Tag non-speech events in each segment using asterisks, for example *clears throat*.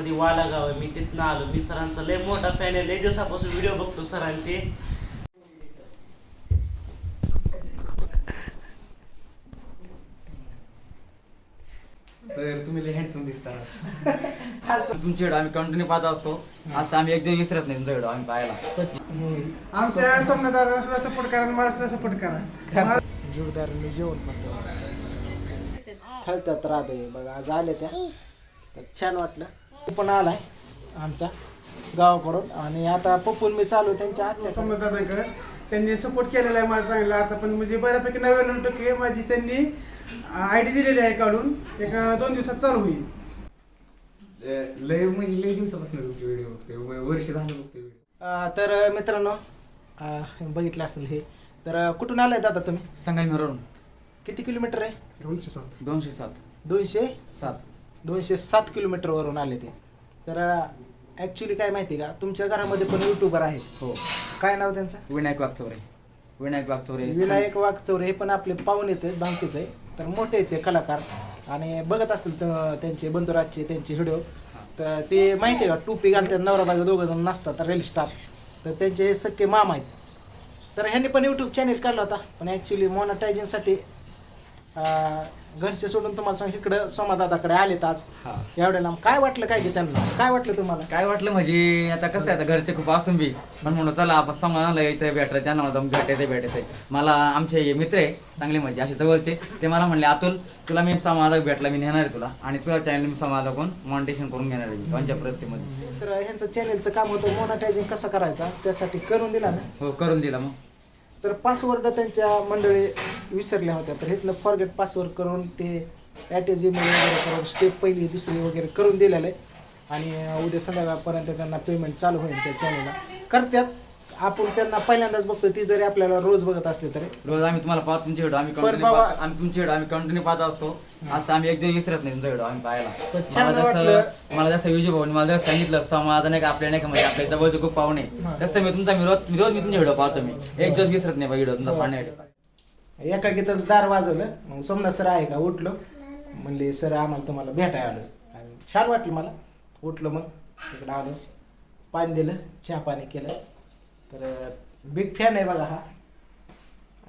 मध्ये वाला गाव आहे मी तिथनं आलो. मी सरांचा लय मोठा फॅन आहे लय दिवसापासून व्हिडिओ बघतो सरांचे. सर तुम्ही लय हँडसम दिसता. *laughs* तुमची व्हिडिओ आम्ही कंटिन्यू पाहत असतो. असं आम्ही एक दिवस विसरत नाही तुमचा व्हिडिओ आम्ही पाहायला. आमच्या समजदाराला सपोर्ट करा आणि मला सपोर्ट करा. जोरदारांनी जेवण करतो. खेळतात राधे बघा आज आले त्या. तर छान वाटलं. पण आलाय आमचा गावाकडून आणि आता पप्पून मी चालू त्यांच्या आत्या समजदारांकडे त्यांनी सपोर्ट केलेला आहे मला चांगला आता पण म्हणजे बऱ्यापैकी नव्याण्णव टक्के माझी त्यांनी आय डी दिलेली आहे काढून. एक दोन दिवसात चालू होईल. लय म्हणजे लय दिवसापासून तुमचे व्हिडिओ बघतोय. वर्ष झालं बघतोय व्हिडिओ अं, तर मित्रांनो अं, बघितलं असेल हे. तर कुठून आलाय दादा तुम्ही? संगमनेरवरून किती किलोमीटर आहे? दोनशे सात. दोनशे सात. दोनशे? सात. दोनशे सात किलोमीटरवरून आले ते. तर ॲक्च्युली काय माहिती का तुमच्या घरामध्ये पण युट्यूबर आहेत. हो. काय नाव त्यांचं? विनायक वागचौरे विनायक वागचौरे विनायक वाघचौरे हे पण आपले पाहुणेच आहेत बांकीच आहे तर मोठे आहेत ते कलाकार. आणि बघत असतील तर त्यांचे बंधुराजचे त्यांचे व्हिडिओ तर ते माहिती आहे का टोपी घालतात नवरा बायको दोघं जण नसतात रील स्टार तर त्यांचे हे सख्खे मामा आहेत. तर ह्यांनी पण यूट्यूब चॅनेल काढला होता. पण ॲक्च्युली मॉनिटायझिंगसाठी घरचे सोडून तुम्हाला सांग इकडं सोमादादाकडे आलेत आज. हा. एवढ्या लांब काय वाटलं काय ते त्यांना? काय वाटलं तुम्हाला? काय वाटलं म्हणजे आता कसं आहे आता घरचे खूप असून बी पण म्हणून चला आपण समाजाला यायचं भेटायचं त्यांना मला भेटायचं भेटायचं मला आमचे हे मित्र आहे चांगले म्हणजे असे जवळचे ते मला म्हणले अतुल तुला मी समाजा भेटला मी नेणार आहे तुला. आणि तुला चॅनल मी समाजा कोण मॉनिटेशन करून घेणार आहे मी त्यांच्या परिस्थितीमध्ये. तर ह्यांचं चॅनेलचं काम होतं मॉनिटायझिंग कसं करायचं? त्यासाठी करून दिला ना? हो करून दिला मग. तर पासवर्ड त्यांच्या मंडळी विसरल्या होत्या. तर इथनं फॉरगेट पासवर्ड करून ते ॲटेजी वगैरे करून स्टेप पहिली दुसरी वगैरे करून दिलेलं आहे. आणि उद्या संध्याकाळपर्यंत त्यांना पेमेंट चालू होईल त्या चॅनलला करतात आपण त्यांना पहिल्यांदाच बघतो ती जरी आपल्याला रोज बघत असले तरी. रोज आम्ही तुम्हाला पाहतो तुमचे व्हिडिओ आम्ही पण कंटिन्यू बाबा- आम्ही तुमचे व्हिडिओ आम्ही कंटिन्यू पाहत असतो. असं आम्ही एक दिवस विसरत नाही तुमचा व्हिडिओ आम्ही पाहायला. मला. जसं मला जसं विजय भाऊनी मला जसं सांगितलं समाज नाही का आपल्या नाही का? म्हणजे आपल्या जवळचे खूप पाहुणे. तसं मी तुमचा मी रोज मी रोज मी तुमचे व्हिडिओ पाहतो मी. एक दिवस विसरत नाही व्हिडिओ तुमचा. पाहण्यासाठी एका गीताचं दार वाजवलं. मग सोमनाथ सर आहे का? उठलो. म्हणले सर आम्हाला तुम्हाला भेटायला आलो आणि छान वाटलं मला. उठलो मग. तिकडं आलो. पाणी दिलं. चहा पाणी केलं. तर बिग फॅन आहे बघा हा.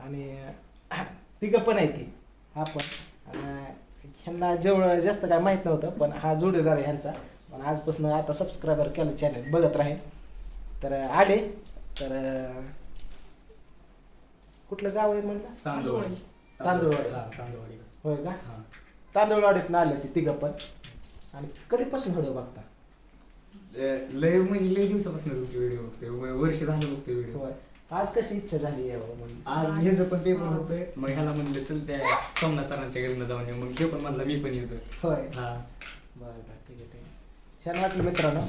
आणि तिघं पण आहे ती. हा पण. ह्यांना जवळ जास्त काय माहीत नव्हतं पण हा जोडीदार आहे ह्यांचा. पण आजपासून आता सबस्क्रायबर केलं चॅनल बघत राहील तर आले. तर कुठलं गाव आहे म्हणलं? तांदूळ तांदूळवाडी. होय का? तांदूळवाडीतनं आले ते तिघं पण. आणि कधीपासून व्हिडिओ बघता? लय म्हणजे लय दिवसापासून तुमचे व्हिडिओ बघतोय. वर्ष झालं बघतोय व्हिडिओ. होय. आज कशी इच्छा झाली यावं म्हणून? आज पण पेपर होतोय मग ह्याला म्हणलं चल त्या सोमनाथ सरांच्या घरी जाऊन ये. मग ते पण म्हणलं मी पण येतो होय. हा. बरं बरं ठीक आहे ठीक आहे. छान वाटलं मित्रांनो.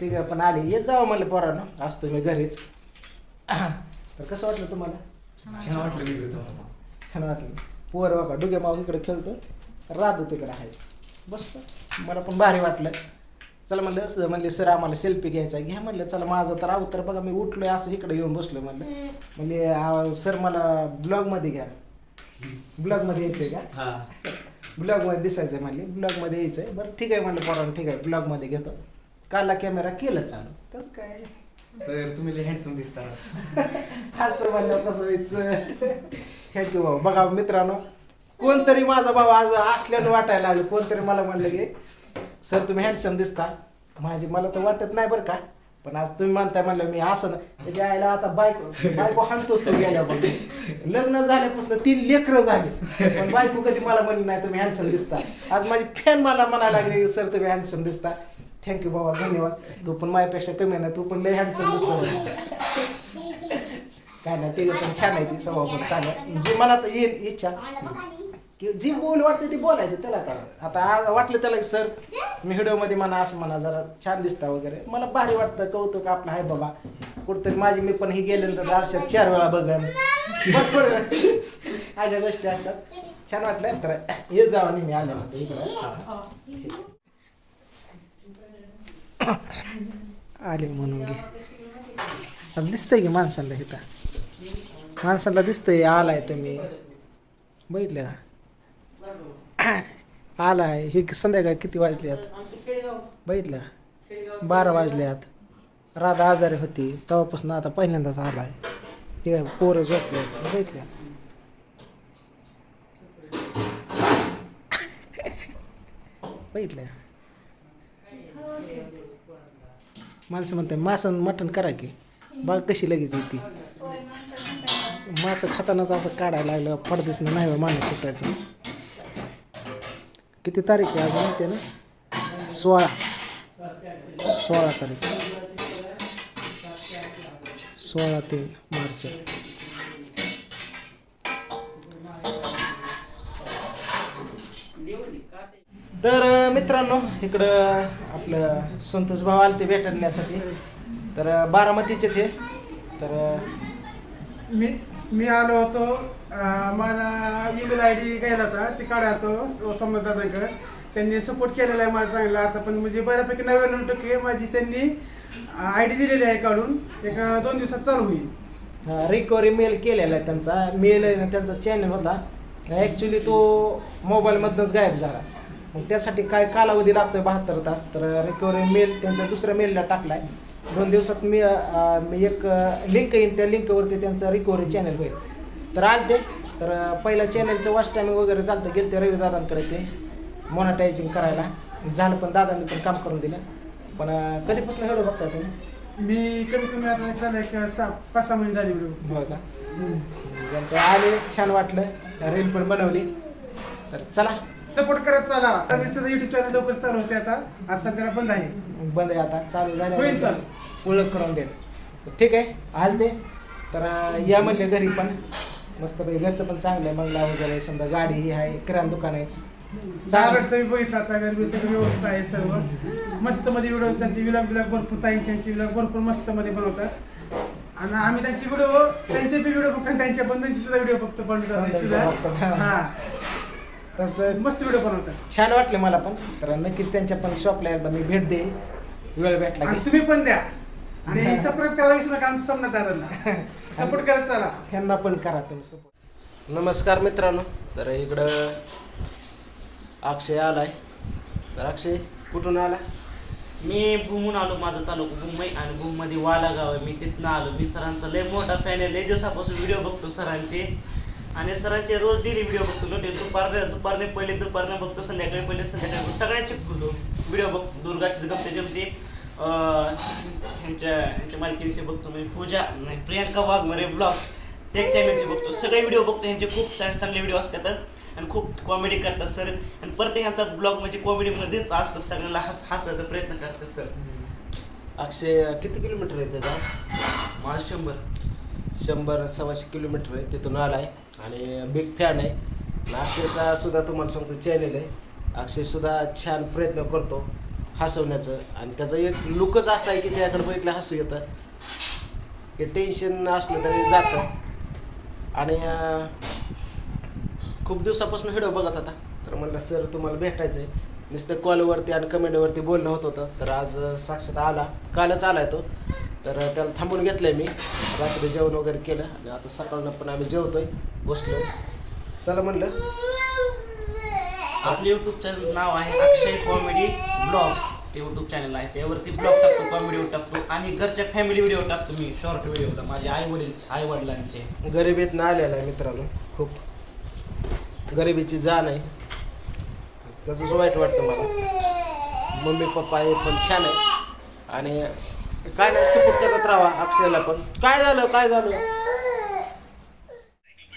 तिघं पण आले. येत जावं म्हणलं पोरानं. असतो मी घरीच. *clears throat* तर कसं वाटलं तुम्हाला? छान वाटलं मी येतो. छान वाटलं. पोर बघा डुगे माव इकडे खेळतो राधू तिकडे आहे. बस मला पण भारी वाटलं. चला म्हणलं असं म्हणले सर आम्हाला सेल्फी घ्यायचा आहे. घ्या म्हणलं चला माझं तर अवतर बघा मी उठलोय असं इकडे येऊन बसलो म्हणलं. म्हणले सर मला ब्लॉगमध्ये घ्या. ब्लॉगमध्ये यायचंय का? हा. ब्लॉगमध्ये दिसायचं आहे म्हणले. ब्लॉगमध्ये यायचंय. बरं ठीक आहे म्हणलं पोरानं ठीक आहे ब्लॉगमध्ये घेतो. काला कॅमेरा केलं चालू. तर काय? सर तुम्ही हँडसम दिसता. *laughs* असं म्हणलं कसं व्हायचं. थँक्यू भाऊ बघा मित्रांनो कोणतरी माझा भाऊ आज असल्यानं वाटायला लागलं. कोणतरी मला म्हणलं की सर तुम्ही हँडसम दिसता. माझी मला तर वाटत नाही बरं का. पण आज तुम्ही म्हणताय म्हणलं मी असं ना त्याच्या आईला आता बायको बायको हाणतोच तो गेल्या बघ. लग्न झाल्यापासून तीन लेकरं झाली. पण बायको कधी मला म्हणली नाही तुम्ही हँडसम दिसता. आज माझी फॅन मला म्हणायला लागली सर तुम्ही हँडसम दिसता. थँक्यू बाबा धन्यवाद. तू पण माझ्यापेक्षा कमी नाही तू पण लय हँडसम दिसतो काय नाही ते पण छान आहे ती स्वभाव पण चांगला जी मला तर येईल इच्छा. की जी बोल वाटते ती बोलायचं त्याला काय आता आज वाटलं त्याला की सर मी व्हिडिओमध्ये म्हणा असं म्हणा जरा छान दिसता वगैरे. मला भारी वाटतं कौतुक आपलं आहे बाबा. कुठतरी माझी मी पण ही गेल्यानंतर आरशात चार वेळा बघन. भरपूर अशा गोष्टी असतात. छान वाटलं तर ये मी नेहमी आल्यानंतर इकडं. आले म्हणून घे. दिसतंय की माणसाला इथं. माणसाला दिसतंय आलाय तुम्ही. बघितलं आला आलाय. हे संध्याकाळ किती वाजले आता बारा वाजल्यात. राधा आजारी होती. तेव्हापासून आता पहिल्यांदाच आलाय. हे काय पोरं झोपले बघितल्या बघितल्या माणसं म्हणते मासन मटण करा की. बाग कशी लगेच येते? मासं खातानाच असं काढायला लागलं. पडदिसनं नाही माणूस सुटायचं. किती तारीख आहे आज माहिती आहे ना? सोळा. सोळा तारीख. सोळा ते मार्च. तर मित्रांनो इकडं आपलं संतोष भाऊ आले ते भेटण्यासाठी. तर बारामतीचे ते तर मी मी आलो होतो माझा ईमेल आय डी घ्यायला होता ती काढा तो समजदादांकडे त्यांनी सपोर्ट केलेला आहे मला चांगला आता पण म्हणजे बऱ्यापैकी नव्याण्णव टक्के माझी त्यांनी आय डी दिलेली आहे काढून. एक दोन दिवसात चालू होईल. रिकव्हरी मेल केलेला आहे त्यांचा. मेल आहे ना त्यांचा चॅनल होता. ॲक्च्युली तो मोबाईलमधनंच गायब झाला. मग त्यासाठी काय कालावधी लागतोय? बहात्तर तास. तर रिकव्हरी मेल त्यांचा दुसऱ्या मेलला टाकला आहे दोन दिवसात मी एक लिंक येईन. त्या लिंकवरती त्यांचा रिकव्हरी चॅनल होईल. तर आलते. तर पहिल्या चॅनलचं वॉच टायमिंग वगैरे चालतं गेलं ते रवी दादांकडे ते मॉनिटायझिंग करायला. झालं पण दादांनी पण काम करून दिलं. पण कधीपासून एवढं बघता तुम्ही? मी कमीत कमी आता झालं एक सहा पाच सहा महिने झाली व्हिडिओ. हो का? आले छान वाटलं. रील पण बनवली. तर चला. सपोर्ट करत चला. युट्यूब चॅनल लवकर चालू होते आता. आज सध्याला बंद आहे. बंद आहे आता. चालू होईल झालं चालू. ओळख करून देत ठीक आहे. आलते. तर या म्हणले घरी पण. मस्त घरचं पण चांगलं आहे बंगला वगैरे समजा गाडी ही आहे किराणा दुकान आहे. मी बघितलं आता गरबी सगळी व्यवस्था आहे सर्व. मस्त मध्ये व्हिडिओ त्यांचे विलॉग बिलॉग भरपूर ताईंचे विलॉग भरपूर मस्त मध्ये बनवतात. आणि आम्ही त्यांचे व्हिडिओ त्यांचे बी व्हिडिओ बघतो त्यांच्या बंधूंचे सुद्धा व्हिडिओ बघतो बघतो. हा. तसं मस्त व्हिडिओ बनवतात. छान वाटलं मला पण. तर नक्कीच त्यांच्या पण शॉपला एकदा मी भेट देईन. वेळ भेटला तुम्ही पण द्या. आणि *laughs* सपोर्ट करा विसरू नका आमच्या समना दादांना सपोर्ट करत चला. ह्यांना पण करा तुम्ही सपोर्ट नमस्कार मित्रांनो. तर इकडं अक्षय आलाय. तर अक्षय कुठून आला मी भूमून आलो. माझा तालुका आहे आणि भूममध्ये वाला गाव आहे. मी तिथनं आलो. मी सरांचा लय मोठा फॅन आहे. लय दिवसापासून व्हिडिओ बघतो सरांचे. आणि सरांचे रोज डेली व्हिडिओ बघतो. नोटे दुपारने दुपारने पहिले दुपारने बघतो. संध्याकाळी पहिले संध्याकाळी बघतो. सगळ्यांचे व्हिडिओ बघ दुर्गाचे गमते जमते. ह्यांच्या ह्यांच्या मालकीचे बघतो मी पूजा नाही प्रियांका वाघमारे ब्लॉग्स ते चॅनलचे बघतो. सगळे व्हिडिओ बघतो ह्यांचे खूप चांग- चांगले व्हिडिओ असतात आणि खूप कॉमेडी करतात सर आणि प्रत्येक ह्यांचा ब्लॉग म्हणजे कॉमेडीमध्येच असतो सगळ्यांना हस हसवायचा प्रयत्न करतात सर अक्षय किती किलोमीटर आहे त्याचा माझं शंभर. शंभर सव्वाशे किलोमीटर आहे तिथून आलाय. आणि बिग फॅन आहे. अक्षयचा सुद्धा तुम्हाला सांगतो चॅनल आहे. अक्षय सुद्धा छान प्रयत्न करतो. हसवण्याचं. आणि त्याचा एक लुकच असा आहे की त्याकडे बघितलं हसू येतं. हे टेन्शन असलं तरी जातं. आणि खूप दिवसापासून व्हिडिओ बघत होता. तर म्हणलं सर तुम्हाला भेटायचं आहे नुसतं कॉलवरती आणि कमेंटवरती बोलणं होत होतं. तर आज साक्षात आला. कालच आलाय तो. तर त्याला थांबून घेतलं आहे मी. रात्री जेवण वगैरे केलं. आणि आता सकाळनं पण आम्ही जेवतो आहे बसलो. चला म्हणलं. आपलं यूट्यूबचं नाव आहे अक्षय कॉमेडी ब्लॉग्स ते यूट्यूब चॅनल आहे. त्यावरती ब्लॉग टाकतो कॉमेडी टाकतो आणि घरच्या फॅमिली व्हिडिओ टाकतो मी शॉर्ट व्हिडिओ माझ्या आई वडील आई वडिलांचे. गरिबीतनं आलेला आहे मित्रांनो खूप. गरिबीची जाण आहे. तसंच वाईट वाटतं मला. मम्मी पप्पा हे पण छान आहे. आणि काय नाही सपोर्ट करत राहा अक्षयला पण. काय झालं काय झालं?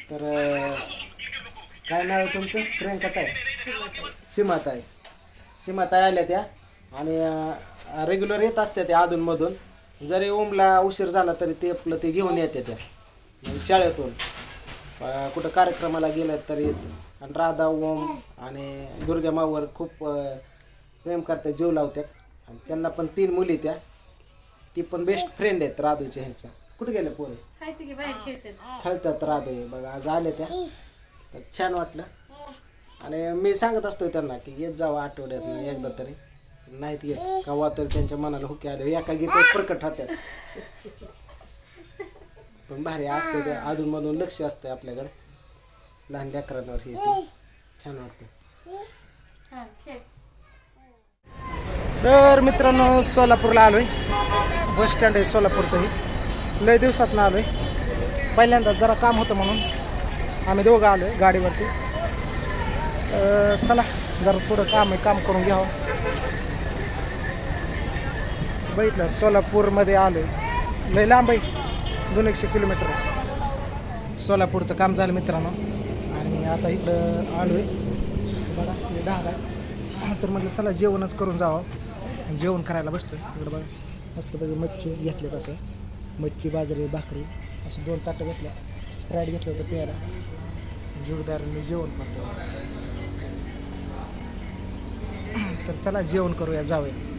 तर काय नाव तुमचं? प्रियंका ताई. सीमाताई. सीमाताई आल्या त्या. आणि रेग्युलर येत असत्या त्या अधूनमधून. जरी ओमला उशीर झाला तरी ते आपलं ते घेऊन येते त्या. म्हणजे शाळेतून. अं, कुठं कार्यक्रमाला गेल्या तरी आणि राधा ओम आणि दुर्गा मावर खूप अं, प्रेम करतात जीव लावतात आणि त्यांना पण तीन मुली त्या. ती पण बेस्ट फ्रेंड आहेत राधूच्या ह्यांच्या. कुठे गेल्या पोरे? की बाहेर खेळतात खेळतात राधू. बघा आज आले त्या. तर छान वाटलं. आणि मी सांगत असतो त्यांना की येत जावं आठवड्यात एकदा तरी. नाहीत येत. कवा तर त्यांच्या मनाला हुके आले. एका गीतात प्रकट होत्यात. पण भारी असते ते. अधूनमधून लक्ष असतं आपल्याकडे. लहान लेकरांवर हे ते. छान वाटतं तर मित्रांनो सोलापूरला आलो आहे बस स्टँड आहे सोलापूरचं हे. लय दिवसात ना आलो आहे पहिल्यांदा जरा काम होतं म्हणून आम्ही दोघं आलो आहे गाडीवरती. चला जरा थोडं काम आहे काम करून घ्यावं. बघितलं सोलापूरमध्ये आलो आहे लय लांब आहे दोन एकशे किलोमीटर. सोलापूरचं काम झालं मित्रांनो. आणि आता इकडं आलो आहे बघा हे डाग आहे. तर म्हटलं चला जेवणच करून जावं. जेवण करायला बसलो इकडं बघा मस्त बघा मच्छी घेतले तसं मच्छी बाजरी भाकरी असे दोन ताटं घेतल्या. स्प्राईट घेतलं होतं प्यायला मी जेवण करतो तर चला जेवण करूया जाऊया.